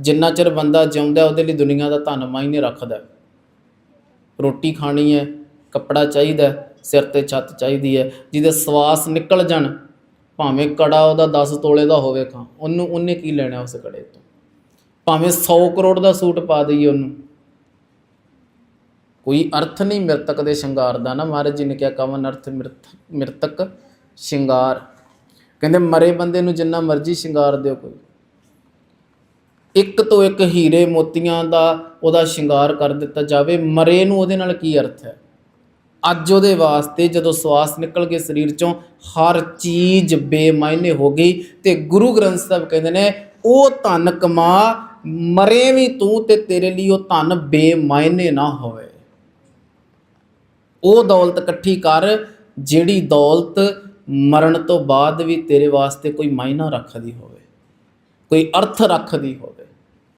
ਜਿੰਨਾ ਚਿਰ ਬੰਦਾ ਜਿਉਂਦਾ ਉਹਦੇ ਲਈ ਦੁਨੀਆ ਦਾ ਧਨ ਮਾਇਨੇ ਰੱਖਦਾ। ਰੋਟੀ ਖਾਣੀ ਹੈ, ਕੱਪੜਾ ਚਾਹੀਦਾ ਸਿਰ ਤੇ ਛੱਤ ਚਾਹੀਦੀ ਹੈ, ਜਿਹਦੇ ਸਵਾਸ ਨਿਕਲ ਜਾਣ, ਭਾਵੇਂ ਕੜਾ ਉਹਦਾ 10 ਤੋਲੇ ਦਾ ਹੋਵੇ ਖਾਂ, ਉਹਨੂੰ, ਉਹਨੇ ਕੀ ਲੈਣਾ ਉਸ ਕੜੇ ਤੋਂ? ਭਾਵੇਂ 100 ਕਰੋੜ ਦਾ ਸੂਟ ਪਾ ਦਈਏ ਉਹਨੂੰ। ਕੋਈ ਅਰਥ ਨਹੀਂ ਮਿਰਤਕ ਦੇ ਸ਼ਿੰਗਾਰ ਦਾ ਨਾ, ਮਹਾਰਾਜ ਜੀ ਨੇ ਕਿਹਾ, ਕਵਨ ਅਰਥ ਮਿਰਤ, ਮਿਰਤਕ ਸ਼ਿੰਗਾਰ। ਕਹਿੰਦੇ ਮਰੇ ਬੰਦੇ ਨੂੰ ਜਿੰਨਾ ਮਰਜ਼ੀ ਸ਼ਿੰਗਾਰ ਦਿਓ ਕੋਈ। ਇੱਕ ਤੋਂ ਇੱਕ ਹੀਰੇ ਮੋਤੀਆਂ ਦਾ ਉਹਦਾ ਸ਼ਿੰਗਾਰ ਕਰ ਦਿੱਤਾ ਜਾਵੇ, ਮਰੇ ਨੂੰ ਉਹਦੇ ਨਾਲ ਕੀ ਅਰਥ ਹੈ? ਅੱਜ ਉਹਦੇ ਵਾਸਤੇ ਜਦੋਂ ਸਵਾਸ ਨਿਕਲ ਕੇ ਸਰੀਰ ਚੋਂ, ਹਰ ਚੀਜ਼ ਬੇਮਾਇਨੇ ਹੋ ਗਈ ਤੇ ਗੁਰੂ ਗ੍ਰੰਥ ਸਾਹਿਬ ਕਹਿੰਦੇ ਨੇ, ਉਹ ਧਨ ਕਮਾ, ਮਰੇ ਵੀ ਤੂੰ ਤੇ ਤੇਰੇ ਲਈ ਉਹ ਧਨ ਬੇਮਾਇਨੇ ਨਾ ਹੋਵੇ। ਉਹ ਦੌਲਤ ਇਕੱਠੀ ਕਰ, ਜਿਹੜੀ ਦੌਲਤ ਮਰਨ ਤੋਂ ਬਾਅਦ ਵੀ ਤੇਰੇ ਵਾਸਤੇ ਕੋਈ ਮਾਇਨਾ ਰੱਖਦੀ ਹੋਵੇ, ਕੋਈ ਅਰਥ ਰੱਖਦੀ ਹੋਵੇ।